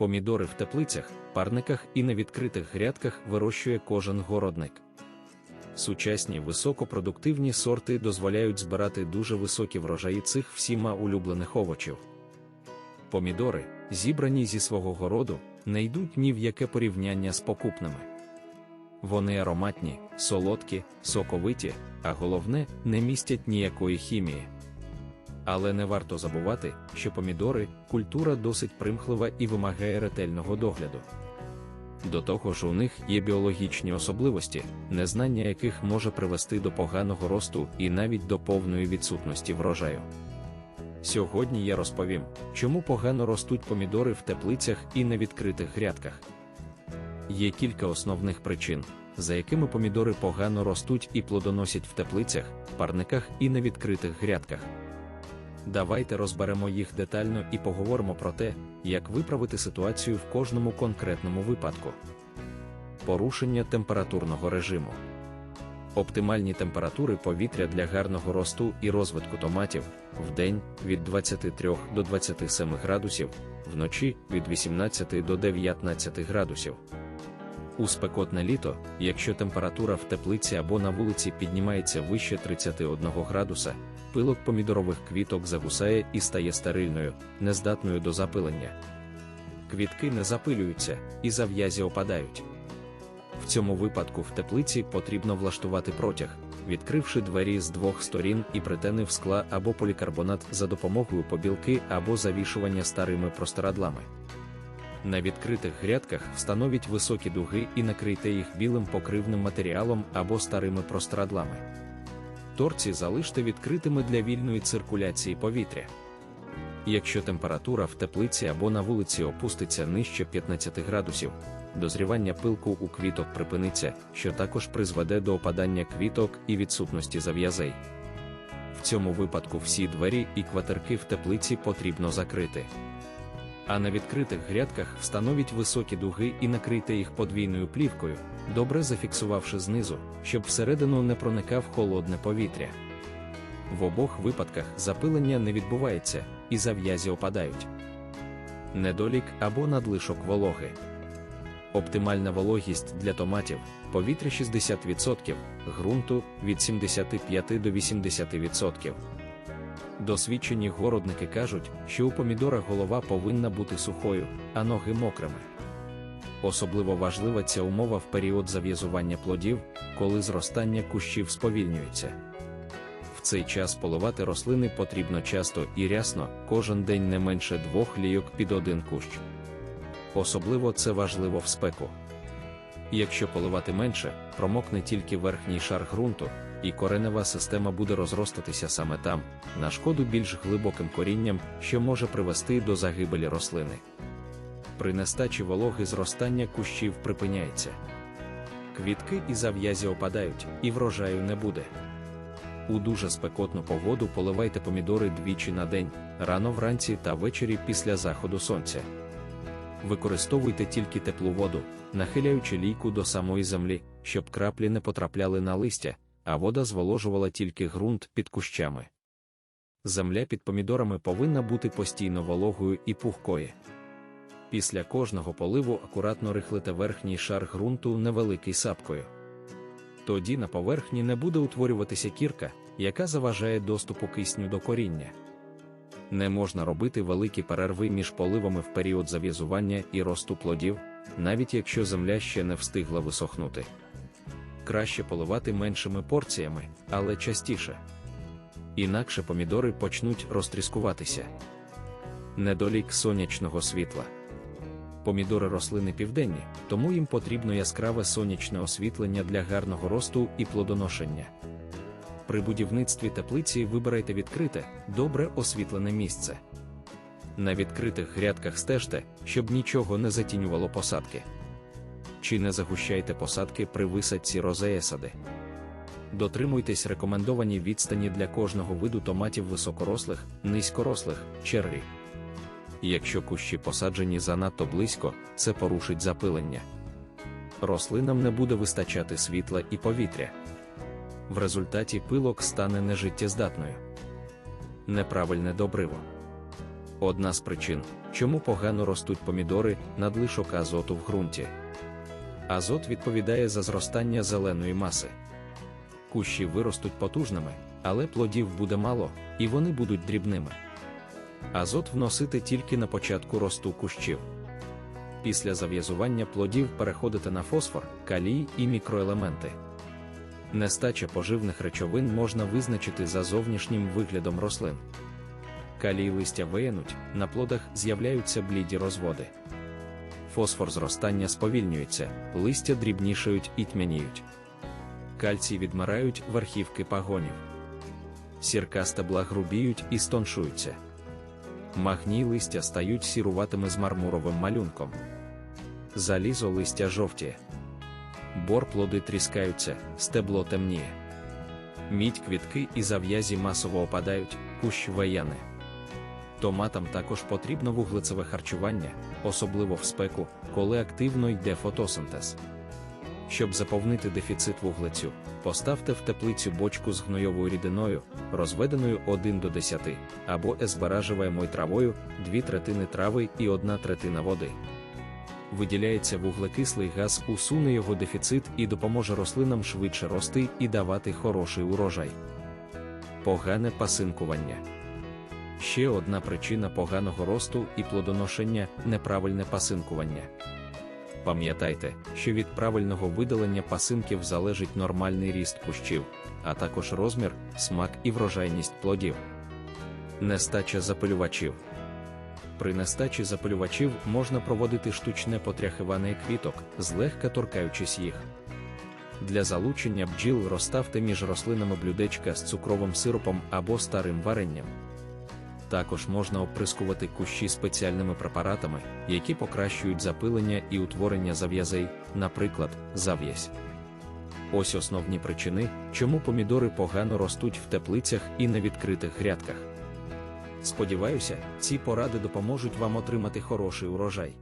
Помідори в теплицях, парниках і на відкритих грядках вирощує кожен городник. Сучасні високопродуктивні сорти дозволяють збирати дуже високі врожаї цих всіма улюблених овочів. Помідори, зібрані зі свого городу, не йдуть ні в яке порівняння з покупними. Вони ароматні, солодкі, соковиті, а головне, не містять ніякої хімії. Але не варто забувати, що помідори культура досить примхлива і вимагає ретельного догляду. До того ж, у них є біологічні особливості, незнання яких може привести до поганого росту і навіть до повної відсутності врожаю. Сьогодні я розповім, чому погано ростуть помідори в теплицях і на відкритих грядках. Є кілька основних причин, за якими помідори погано ростуть і плодоносять в теплицях, парниках і на відкритих грядках. Давайте розберемо їх детально і поговоримо про те, як виправити ситуацію в кожному конкретному випадку. Порушення температурного режиму. Оптимальні температури повітря для гарного росту і розвитку томатів в день від 23 до 27 градусів, вночі від 18 до 19 градусів. У спекотне літо, якщо температура в теплиці або на вулиці піднімається вище 31 градуса, пилок помідорових квіток загусає і стає стерильною, нездатною до запилення. Квітки не запилюються і зав'язі опадають. В цьому випадку в теплиці потрібно влаштувати протяг, відкривши двері з двох сторін і притенив скла або полікарбонат за допомогою побілки або завішування старими простирадлами. На відкритих грядках встановіть високі дуги і накрийте їх білим покривним матеріалом або старими простирадлами. Торці залиште відкритими для вільної циркуляції повітря. Якщо температура в теплиці або на вулиці опуститься нижче 15 градусів, дозрівання пилку у квіток припиниться, що також призведе до опадання квіток і відсутності зав'язей. В цьому випадку всі двері і кватерки в теплиці потрібно закрити. А на відкритих грядках встановіть високі дуги і накрийте їх подвійною плівкою, добре зафіксувавши знизу, щоб всередину не проникав холодне повітря. В обох випадках запилення не відбувається, і зав'язі опадають. Недолік або надлишок вологи. Оптимальна вологість для томатів повітря 60%, ґрунту від 75 до 80%. Досвідчені городники кажуть, що у помідора голова повинна бути сухою, а ноги мокрими. Особливо важлива ця умова в період зав'язування плодів, коли зростання кущів сповільнюється. В цей час поливати рослини потрібно часто і рясно, кожен день не менше двох лійок під один кущ. Особливо це важливо в спеку. Якщо поливати менше, промокне тільки верхній шар ґрунту, і коренева система буде розростатися саме там, на шкоду більш глибоким корінням, що може привести до загибелі рослини. При нестачі вологи зростання кущів припиняється. Квітки і зав'язі опадають, і врожаю не буде. У дуже спекотну погоду поливайте помідори двічі на день, рано вранці та ввечері після заходу сонця. Використовуйте тільки теплу воду, нахиляючи лійку до самої землі, щоб краплі не потрапляли на листя, а вода зволожувала тільки ґрунт під кущами. Земля під помідорами повинна бути постійно вологою і пухкою. Після кожного поливу акуратно рихлите верхній шар ґрунту невеликий сапкою. Тоді на поверхні не буде утворюватися кірка, яка заважає доступу кисню до коріння. Не можна робити великі перерви між поливами в період зав'язування і росту плодів, навіть якщо земля ще не встигла висохнути. Краще поливати меншими порціями, але частіше. Інакше помідори почнуть розтріскуватися. Недолік сонячного світла. Помідори рослини південні, тому їм потрібно яскраве сонячне освітлення для гарного росту і плодоношення. При будівництві теплиці вибирайте відкрите, добре освітлене місце. На відкритих грядках стежте, щоб нічого не затінювало посадки. Чи не загущайте посадки при висадці розеесади. Дотримуйтесь рекомендовані відстані для кожного виду томатів високорослих, низькорослих, черрі. Якщо кущі посаджені занадто близько, це порушить запилення. Рослинам не буде вистачати світла і повітря. В результаті пилок стане нежиттєздатною. Неправильне добриво. Одна з причин, чому погано ростуть помідори, надлишок азоту в ґрунті. Азот відповідає за зростання зеленої маси. Кущі виростуть потужними, але плодів буде мало, і вони будуть дрібними. Азот вносити тільки на початку росту кущів. Після зав'язування плодів переходити на фосфор, калій і мікроелементи. Нестача поживних речовин можна визначити за зовнішнім виглядом рослин. Калій листя виянуть, на плодах з'являються бліді розводи. Фосфор зростання сповільнюється, листя дрібнішають і тьмяніють. Кальцій відмирають верхівки пагонів. Сірка стебла грубіють і стоншуються. Магній листя стають сіруватими з мармуровим малюнком. Залізо листя жовтіє. Бор плоди тріскаються, стебло темніє. Мідь квітки і зав'язі масово опадають, кущ ваяни. Томатам також потрібно вуглецеве харчування, особливо в спеку, коли активно йде фотосинтез. Щоб заповнити дефіцит вуглецю, поставте в теплицю бочку з гнойовою рідиною, розведеною 1 до 10, або есбаражевою травою, 2 третини трави і 1 третина води. Виділяється вуглекислий газ, усуне його дефіцит і допоможе рослинам швидше рости і давати хороший урожай. Погане пасинкування. Ще одна причина поганого росту і плодоношення неправильне пасинкування. Пам'ятайте, що від правильного видалення пасинків залежить нормальний ріст кущів, а також розмір, смак і врожайність плодів. Нестача запилювачів. При нестачі запилювачів можна проводити штучне потряхивання квіток, злегка торкаючись їх. Для залучення бджіл розставте між рослинами блюдечка з цукровим сиропом або старим варенням. Також можна оприскувати кущі спеціальними препаратами, які покращують запилення і утворення зав'язей, наприклад, зав'язь. Ось основні причини, чому помідори погано ростуть в теплицях і на відкритих грядках. Сподіваюся, ці поради допоможуть вам отримати хороший урожай.